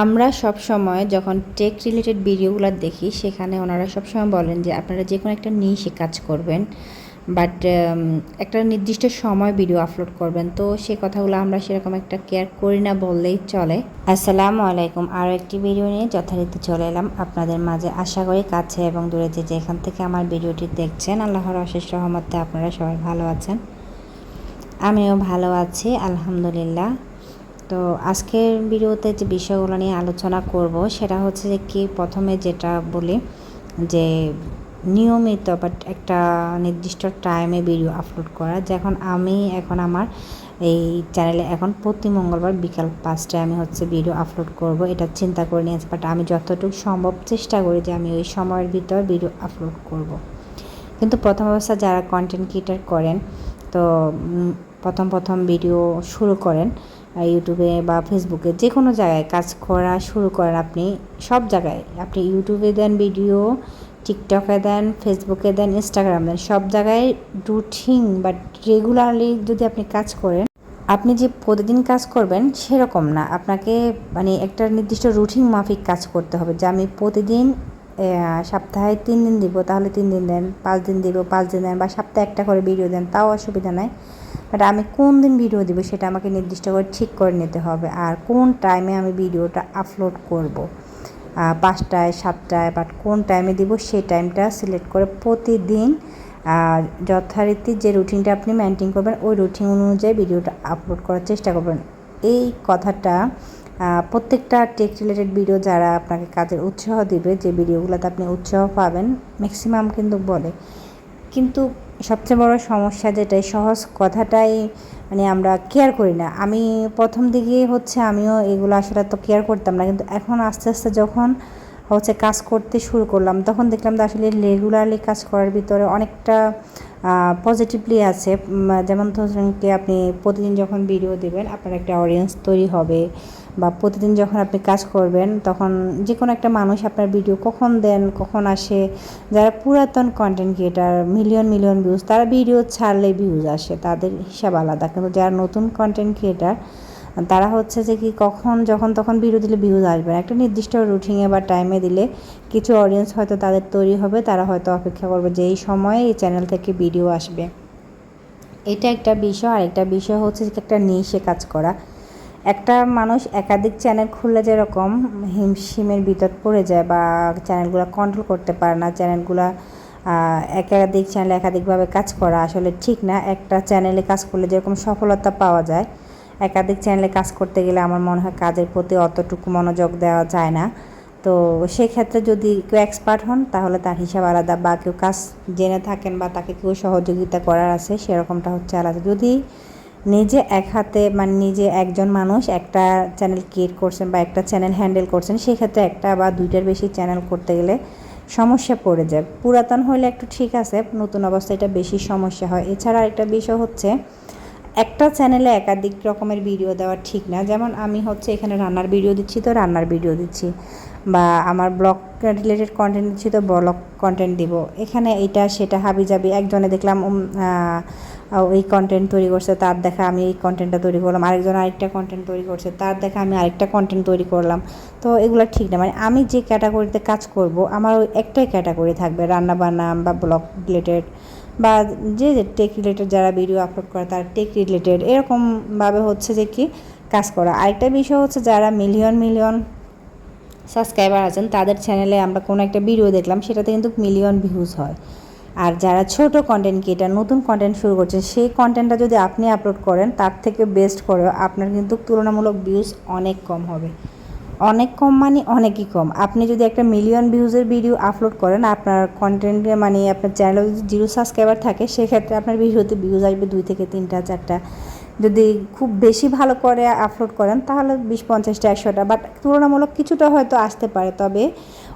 আমরা সব সময় যখন টেক রিলেটেড ভিডিওগুলো দেখি, সেখানে ওনারা সবসময় বলেন যে আপনারা যে কোনো একটা নিশে কাজ করবেন বাট একটা নির্দিষ্ট সময় ভিডিও আপলোড করবেন। তো সে কথাগুলো আমরা সেরকম একটা কেয়ার করি না বললেই চলে। আসসালামু আলাইকুম। আরও একটি ভিডিও নিয়ে যথারীতি চলে এলাম। আপনাদের মাঝে আশা করি কাছে এবং দূরে যে যেখান থেকে আমার ভিডিওটি দেখছেন, আল্লাহর অশেষ রহমতে আপনারা সবাই ভালো আছেন। আমিও ভালো আছি, আলহামদুলিল্লাহ। তো আজকের ভিডিওতে যে বিষয়গুলো নিয়ে আলোচনা করব, সেটা হচ্ছে যে কি প্রথমে যেটা বলি যে নিয়মিত বাট একটা নির্দিষ্ট টাইমে ভিডিও আপলোড করা যখন আমি, এখন আমার এই চ্যানেলে এখন প্রতি মঙ্গলবার বিকাল পাঁচটায় আমি হচ্ছে ভিডিও আপলোড করব এটা চিন্তা করে নিয়েছি বাট আমি যতটুকু সম্ভব চেষ্টা করি যে আমি ওই সময়ের ভিতর ভিডিও আপলোড করব। কিন্তু প্রথম অবস্থা যারা কন্টেন্ট ক্রিয়েটার করেন, তো প্রথম প্রথম ভিডিও শুরু করেন ইউটিউবে বা ফেসবুকে যে কোনো জায়গায় কাজ করা শুরু করেন আপনি, সব জায়গায়। আপনি ইউটিউবে দেন ভিডিও, টিকটকে দেন, ফেসবুকে দেন, ইনস্টাগ্রাম দেন, সব জায়গায় রুটিন বা রেগুলারলি যদি আপনি কাজ করেন, আপনি যে প্রতিদিন কাজ করবেন সেরকম না। আপনাকে মানে একটা নির্দিষ্ট রুটিন মাফিক কাজ করতে হবে। যে আমি প্রতিদিন সপ্তাহে তিন দিন দিব, তাহলে তিন দিন দেন, পাঁচ দিন দিব, পাঁচ দিন দেন বা সপ্তাহে একটা করে ভিডিও দেন, তাও অসুবিধা নাই। বাট আমি কোন দিন ভিডিও দেবো সেটা আমাকে নির্দিষ্ট করে ঠিক করে নিতে হবে। আর কোন টাইমে আমি ভিডিওটা আপলোড করব। পাঁচটায়, সাতটায় বাট কোন টাইমে দিব সেই টাইমটা সিলেক্ট করে প্রতিদিন যথারীতি যে রুটিনটা আপনি মেনটেন করবেন, ওই রুটিন অনুযায়ী ভিডিওটা আপলোড করার চেষ্টা করবেন। এই কথাটা প্রত্যেকটা টেক রিলেটেড ভিডিও যারা আপনাকে কাজের উৎসাহ দিবে, যে ভিডিওগুলোতে আপনি উৎসাহ পাবেন ম্যাক্সিমাম কিন্তু বলে। কিন্তু সবচেয়ে বড় সমস্যা যেটাই সহজ কথাটাই মানে আমরা কেয়ার করি না। আমি প্রথম দিকে হচ্ছে আমিও এগুলো আসলে তো কেয়ার করতাম না, কিন্তু এখন আস্তে আস্তে যখন হচ্ছে কাজ করতে শুরু করলাম, তখন দেখলাম যে আসলে রেগুলারলি কাজ করার ভিতরে অনেকটা পজিটিভলি আছে। যেমন ধরুন কি আপনি প্রতিদিন যখন ভিডিও দেবেন, আপনার একটা অডিয়েন্স তৈরি হবে। বা প্রতিদিন যখন আপনি কাজ করবেন, তখন যে কোনো একটা মানুষ আপনার ভিডিও কখন দেন, কখন আসে, যারা পুরাতন content creator million million views তারা ভিডিও ছাড়লে ভিউজ আসে, তাদের হিসাব আলাদা। কিন্তু যারা নতুন কন্টেন্ট ক্রিয়েটার তারা হচ্ছে যে কি কখন, যখন, তখন ভিডিও দিলে ভিউজ আসবে না। একটা নির্দিষ্ট রুটিনে বা টাইমে দিলে কিছু অডিয়েন্স হয়তো তাদের তৈরি হবে, তারা হয়তো অপেক্ষা করবে যে এই সময়ে এই চ্যানেল থেকে ভিডিও আসবে। এটা একটা বিষয়। আর একটা বিষয় হচ্ছে একটা নিশে কাজ করা। একটা মানুষ একাধিক চ্যানেল খুললে যেরকম হিমশিমের ভিতর পড়ে যায় বা চ্যানেলগুলো কন্ট্রোল করতে পারে না চ্যানেলগুলো একাধিক চ্যানেল একাধিকভাবে কাজ করা আসলে ঠিক না। একটা চ্যানেলে কাজ করলে যেরকম সফলতা পাওয়া যায়, একাধিক চ্যানেলে কাজ করতে গেলে আমার মনে হয় কাজের প্রতি অতটুকু মনোযোগ দেওয়া যায় না। তো সেক্ষেত্রে যদি কেউ এক্সপার্ট হন, তাহলে তার হিসাব আলাদা বা কেউ কাজ জেনে থাকেন বা তাকে কেউ সহযোগিতা করার আছে, সেরকমটা হচ্ছে আলাদা। যদি নিজে এক হাতে মানে নিজে একজন মানুষ একটা চ্যানেল ক্রিয়েট করছেন বা একটা চ্যানেল হ্যান্ডেল করছেন, সেক্ষেত্রে একটা বা দুইটার বেশি চ্যানেল করতে গেলে সমস্যা পড়ে যায়। পুরাতন হলে একটু ঠিক আছে, নতুন অবস্থায় এটা বেশি সমস্যা হয়। এছাড়া একটা বিষয় হচ্ছে একটা চ্যানেলে একাধিক রকমের ভিডিও দেওয়া ঠিক না। যেমন আমি হচ্ছে এখানে রান্নার ভিডিও দিচ্ছি, তো রান্নার ভিডিও দিচ্ছি। বা আমার ব্লগ রিলেটেড কন্টেন্ট দিচ্ছি, তো ব্লগ কন্টেন্ট দিব। এখানে এটা, সেটা, হাবি যাবি একজনে দেখলাম এই কন্টেন্ট তৈরি করছে, তার দেখা আমি এই কন্টেন্টটা তৈরি করলাম, আরেকজন আরেকটা কন্টেন্ট তৈরি করছে, তার দেখা আমি আরেকটা কন্টেন্ট তৈরি করলাম। তো এগুলো ঠিক না। মানে আমি যে ক্যাটাগরিতে কাজ করব, আমার ওই একটাই ক্যাটাগরি থাকবে রান্না বান্না বা ব্লগ রিলেটেড বা যে টেক রিলেটেড যারা ভিডিও আপলোড করে, তার টেক রিলেটেড এরকমভাবে হচ্ছে যে কি কাজ করা। আরেকটা বিষয় হচ্ছে যারা মিলিয়ন মিলিয়ন সাবস্ক্রাইবার আছেন, তাদের চ্যানেলে আমরা কোনো একটা ভিডিও দেখলাম, সেটাতে কিন্তু মিলিয়ন ভিউজ হয়। আর যারা ছোট কন্টেন্ট ক্রিয়েটার নতুন কন্টেন্ট শুরু করছেন, সেই কন্টেন্টটা যদি আপনি আপলোড করেন, তার থেকে বেস্ট করে আপনার কিন্তু তুলনামূলক ভিউজ অনেক কম হবে। অনেক কম মানে অনেকই কম। আপনি যদি একটা মিলিয়ন ভিউজের ভিডিও আপলোড করেন, আপনার কন্টেন্ট মানে আপনার চ্যানেলে যদি জিরো সাবস্ক্রাইবার থাকে, সেক্ষেত্রে আপনার ভিডিওতে ভিউজ আসবে দুই থেকে তিনটা, চারটা। যদি খুব বেশি ভালো করে আপলোড করেন, তাহলে বিশ পঞ্চাশটা, একশোটা। বাট তুলনামূলক কিছুটা হয়তো আসতে পারে। তবে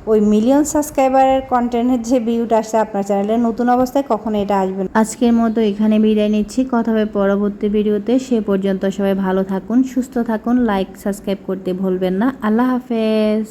ওই মিলিয়ন সাবস্ক্রাইবারের কন্টেন্টের যে ভিউটা আসছে আপনার চ্যানেলে নতুন অবস্থায় কখনো এটা আসবে না। আজকের মতো এখানে বিদায় নিচ্ছি। কথা হবে পরবর্তী ভিডিওতে। সে পর্যন্ত সবাই ভালো থাকুন, সুস্থ থাকুন। লাইক সাবস্ক্রাইব করতে ভুলবেন না। আল্লাহ হাফেজ।